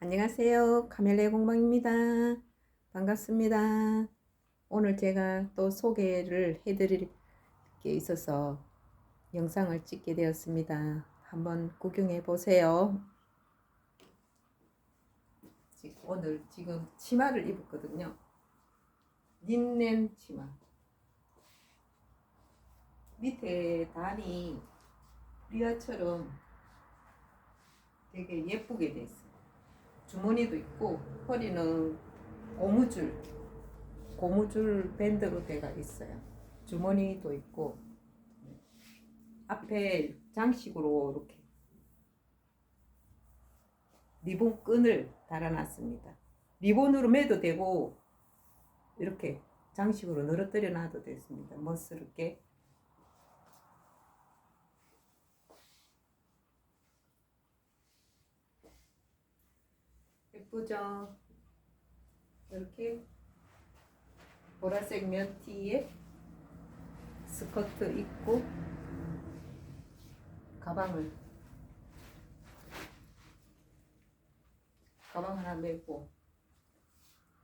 안녕하세요. 카멜레 공방입니다. 반갑습니다. 오늘 제가 또 소개를 해드릴 게 있어서 영상을 찍게 되었습니다. 한번 구경해 보세요. 지- 오늘 지금 치마를 입었거든요. 린넨 치마. 밑에 단이 리아처럼 되게 예쁘게 돼 있어요. 주머니도 있고 허리는 고무줄 고무줄 밴드로 되어 있어요. 주머니도 있고 앞에 장식으로 이렇게 리본 끈을 달아놨습니다. 리본으로 매도 되고 이렇게 장식으로 늘어뜨려 놔도 됐습니다. 멋스럽게 예쁘죠? 이렇게 보라색 면티에 스커트 입고 가방을 가방 하나 메고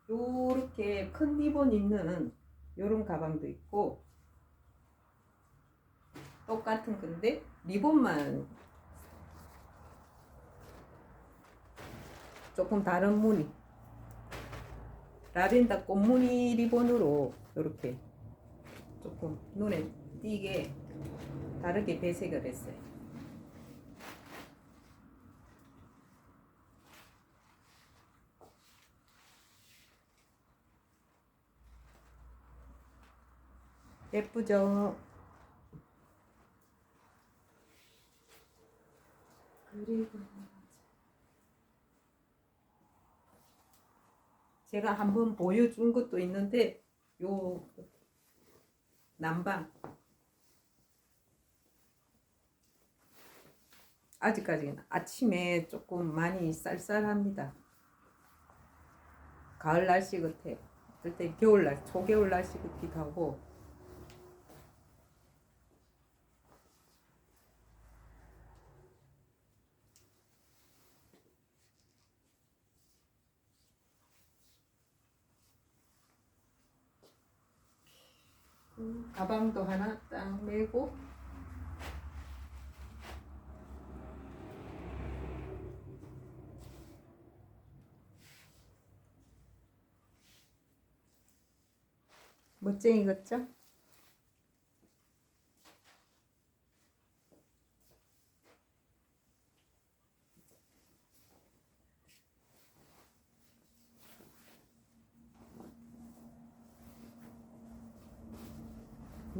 요렇게 큰 리본 있는 요런 가방도 있고 똑같은 건데 리본만 조금 다른 무늬 라벤더 꽃무늬 리본으로 이렇게 조금 눈에 띄게 다르게 배색을 했어요. 예쁘죠? 그리고 제가 한번 보여준 것도 있는데 요 난방 아직까지는 아침에 조금 많이 쌀쌀합니다. 가을 날씨 같아. 어떨 때 겨울 날, 초겨울 날씨 같기도 하고 가방도 하나 딱 메고 멋쟁이 같죠?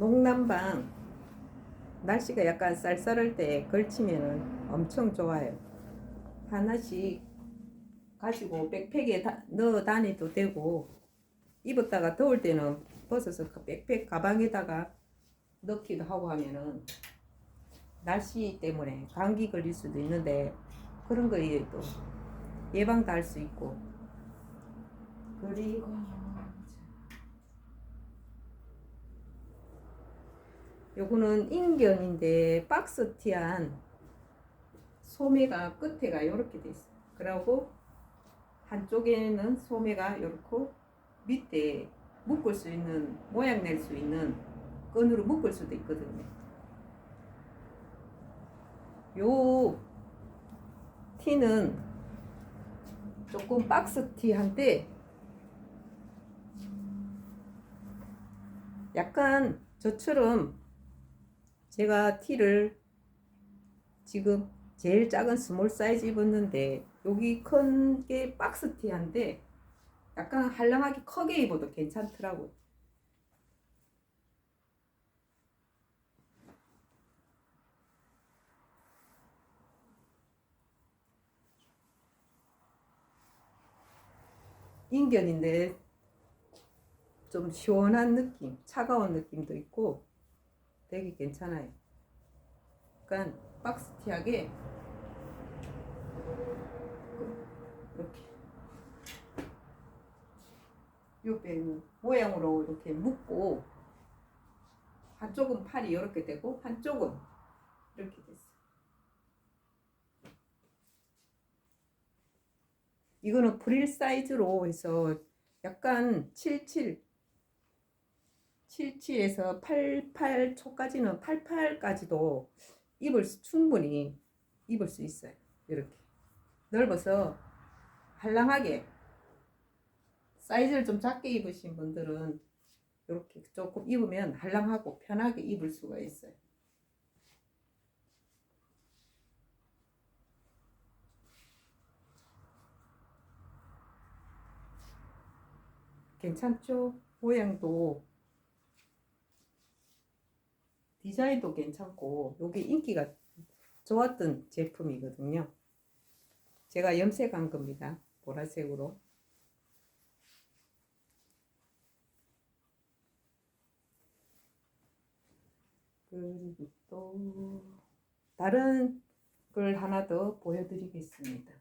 농남방 날씨가 약간 쌀쌀할 때 걸치면은 엄청 좋아요. 하나씩 가지고 백팩에 다, 넣어 다니도 되고 입었다가 더울 때는 벗어서 그 백팩 가방에다가 넣기도 하고 하면은 날씨 때문에 감기 걸릴 수도 있는데 그런 거에 또 예방도 할 수 있고 그리고 요거는 인견인데 박스티한 소매가 끝에가 이렇게 돼 있어요. 그리고 한쪽에는 소매가 이렇고 밑에 묶을 수 있는 모양 낼 수 있는 끈으로 묶을 수도 있거든요. 요 티는 조금 박스 티한데 약간 저처럼 제가 티를 지금 제일 작은 스몰 사이즈 입었는데 여기 큰 게 박스 티한데 약간 한량하게 크게 입어도 괜찮더라고요. 인견인데 좀 시원한 느낌, 차가운 느낌도 있고 되게 괜찮아요. 약간 박스티하게 이렇게 요배 모양으로 이렇게 묶고 한쪽은 팔이 이렇게 되고 한쪽은 이렇게 됐어요. 이거는 프릴 사이즈로 해서 약간 77 77에서 88 초까지는 88까지도 입을 수, 충분히 입을 수 있어요. 이렇게 넓어서 한랑하게 사이즈를 좀 작게 입으신 분들은 이렇게 조금 입으면 한랑하고 편하게 입을 수가 있어요. 괜찮죠? 모양도 디자인도 괜찮고 요게 인기가 좋았던 제품이거든요. 제가 염색한 겁니다. 보라색으로. 그리고 또 다른 걸 하나 더 보여드리겠습니다.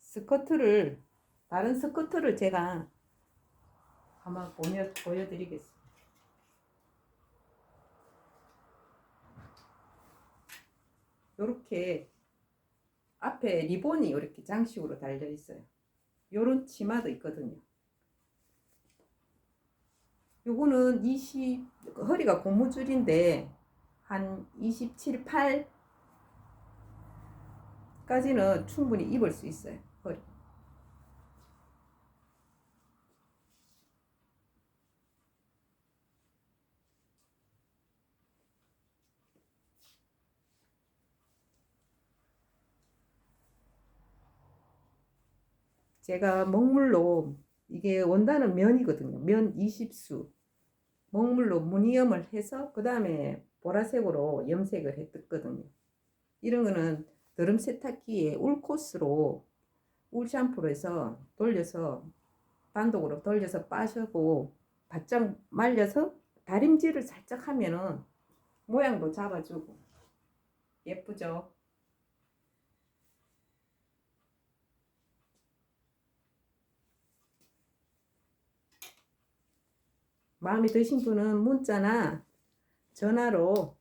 스커트를 다른 스커트를 제가 보여, 보여드리겠습니다. 요렇게 앞에 리본이 이렇게 장식으로 달려 있어요. 요런 치마도 있거든요. 요거는 20 허리가 고무줄인데 한 27, 8까지는 충분히 입을 수 있어요. 허리. 제가 먹물로 이게 원단은 면이거든요. 면 20수. 먹물로 무늬염을 해서 그 다음에 보라색으로 염색을 했거든요. 이런 거는 드럼 세탁기에 울 코스로 울 샴푸로 해서 돌려서 단독으로 돌려서 빠셔고 바짝 말려서 다림질을 살짝 하면은 모양도 잡아주고 예쁘죠? 마음에 드신 분은 문자나 전화로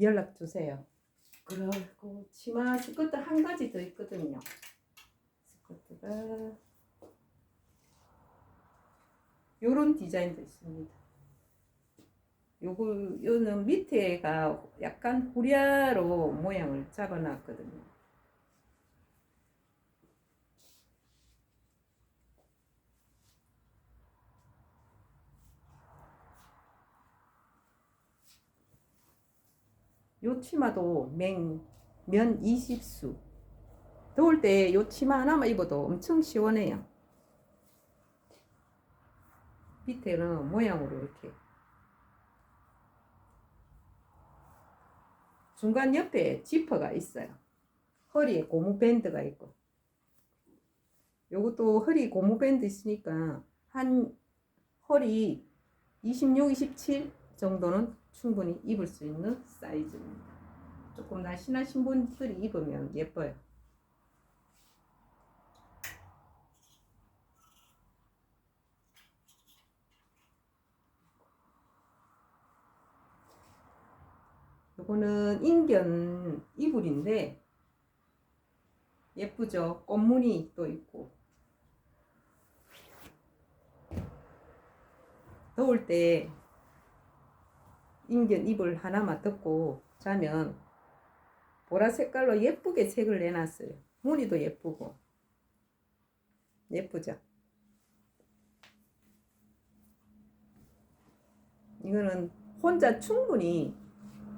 연락 주세요. 그리고 치마 스커트 한 가지 더 있거든요. 스커트가 요런 디자인도 있습니다. 요거 요는 밑에가 약간 후리아로 모양을 잡아놨거든요. 요 치마도 맹, 면 20수. 더울 때 요 치마 하나만 입어도 엄청 시원해요. 밑에는 모양으로 이렇게. 중간 옆에 지퍼가 있어요. 허리에 고무 밴드가 있고. 요것도 허리 고무 밴드 있으니까 한 허리 26, 27 정도는 충분히 입을 수 있는 사이즈입니다. 조금 날씬하신 분들이 입으면 예뻐요. 요거는 인견 이불인데 예쁘죠? 꽃무늬 또 있고 더울 때 인견 이불 하나만 덮고 자면 보라 색깔로 예쁘게 색을 내놨어요. 무늬도 예쁘고 예쁘죠? 이거는 혼자 충분히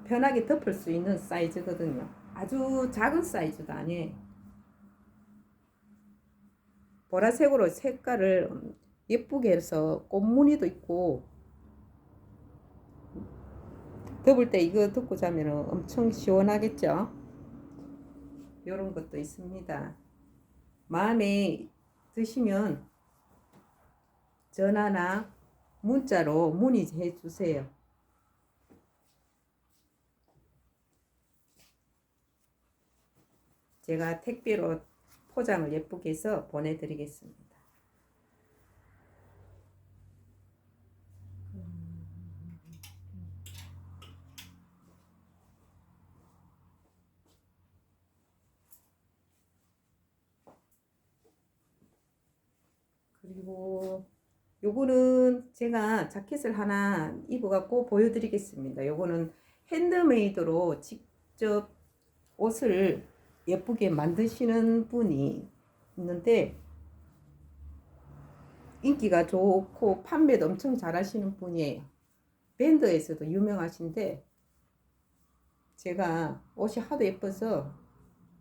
편하게 덮을 수 있는 사이즈거든요. 아주 작은 사이즈도 아니에요. 보라색으로 색깔을 예쁘게 해서 꽃무늬도 있고 더울 때 이거 덮고 자면 엄청 시원하겠죠? 이런 것도 있습니다. 마음에 드시면 전화나 문자로 문의해 주세요. 제가 택배로 포장을 예쁘게 해서 보내드리겠습니다. 그리고 요거는 제가 자켓을 하나 입어갖고 보여드리겠습니다. 요거는 핸드메이드로 직접 옷을 예쁘게 만드시는 분이 있는데 인기가 좋고 판매도 엄청 잘 하시는 분이에요. 밴드에서도 유명하신데 제가 옷이 하도 예뻐서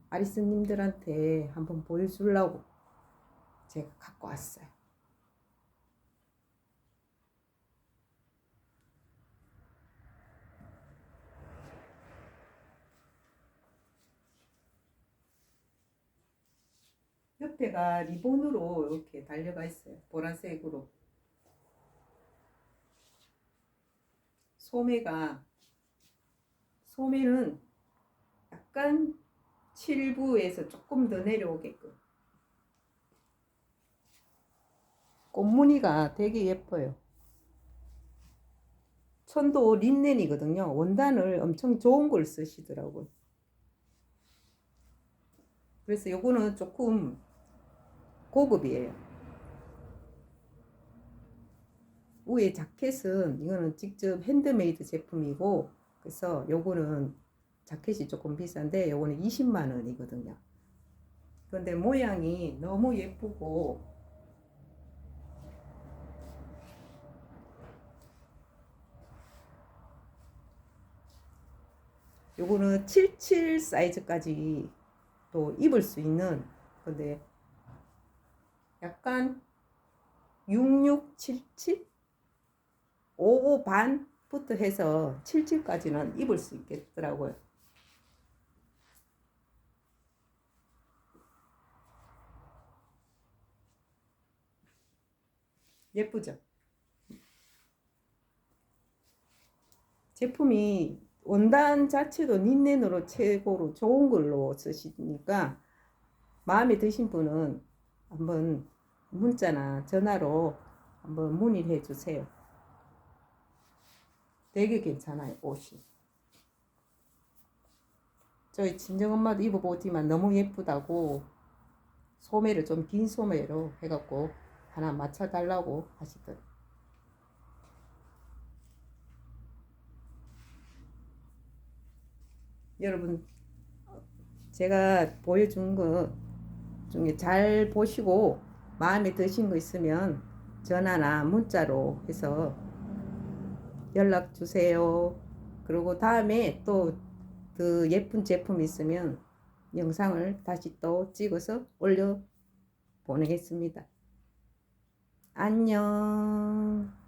아리스님들한테 한번 보여주려고 제가 갖고 왔어요. 옆에가 리본으로 이렇게 달려가 있어요. 보라색으로. 소매가 소매는 약간 7부에서 조금 더 내려오게끔. 꽃무늬가 되게 예뻐요. 천도 린넨이거든요. 원단을 엄청 좋은 걸 쓰시더라고요. 그래서 요거는 조금 고급이에요. 위에 자켓은 이거는 직접 핸드메이드 제품이고 그래서 요거는 자켓이 조금 비싼데 요거는 20만 원이거든요. 근데 모양이 너무 예쁘고 요거는 77 사이즈까지 또 입을 수 있는 근데 약간 6677 55 반부터 해서 77까지는 입을 수 있겠더라고요. 예쁘죠? 제품이 원단 자체도 린넨으로 최고로 좋은 걸로 쓰시니까 마음에 드신 분은 한번 문자나 전화로 한번 문의를 해 주세요. 되게 괜찮아요, 옷이. 저희 친정엄마도 입어보지만 너무 예쁘다고 소매를 좀 긴 소매로 해갖고 하나 맞춰달라고 하시더라고요. 여러분 제가 보여준 것 중에 잘 보시고 마음에 드신 거 있으면 전화나 문자로 해서 연락 주세요. 그리고 다음에 또 그 예쁜 제품 있으면 영상을 다시 또 찍어서 올려 보내겠습니다. 안녕.